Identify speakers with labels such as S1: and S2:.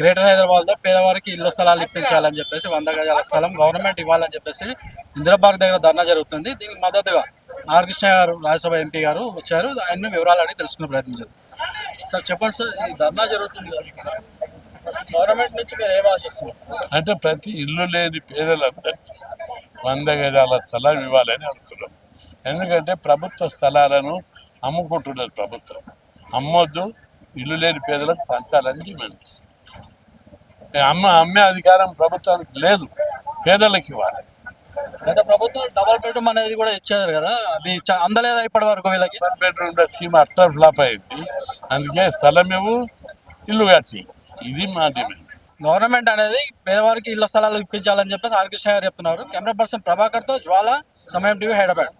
S1: Greater హైదరాబాద్లో పేదవారికి ఇళ్ళ స్థలాలు ఇప్పించాలని చెప్పేసి వంద గజాల స్థలం గవర్నమెంట్ ఇవ్వాలని చెప్పేసి ఇందిరాబాగ్ దగ్గర ధర్నా జరుగుతుంది. దీనికి మద్దతుగా ఆర్ కృష్ణ గారు రాజ్యసభ ఎంపీ గారు వచ్చారు. ఆయన వివరాలు అడిగి తెలుసుకునే ప్రయత్నం చేద్దాం. సార్ చెప్పండి సార్ ఈ ధర్నా జరుగుతుంది గవర్నమెంట్ నుంచి మీరు ఏం ఆశిస్తున్నారు
S2: అంటే ప్రతి ఇల్లు లేని పేదలందరికీ వంద గజాల స్థలం ఇవ్వాలని అడుగుతున్నాం. ఎందుకంటే ప్రభుత్వ స్థలాలను అమ్ముకుంటున్నది ప్రభుత్వం. అమ్మొద్దు ఇల్లు లేని పేదలకు పంచాలని మేము అమ్మ అమ్మే అధికారం ప్రభుత్వానికి లేదు. పేదలకు ఇవ్వాలి.
S1: గత ప్రభుత్వం డబల్ బెడ్రూమ్ అనేది కూడా ఇచ్చారు కదా. అది అందలేదా ఇప్పటి వరకు వీళ్ళకి?
S2: One bedroom scheme utter flop అయింది. అందుకే స్థలం ఇవ్వు ఇల్లు కట్టి. ఇది మా డిమాండ్.
S1: గవర్నమెంట్ అనేది పేదవారికి ఇళ్ళ స్థలాలు ఇప్పించాలని చెప్పేసి ఆర్. కృష్ణ గారు చెప్తున్నారు. కెమెరా పర్సన్ ప్రభాకర్తో జ్వాల సమయం టీవీ హైదరాబాద్.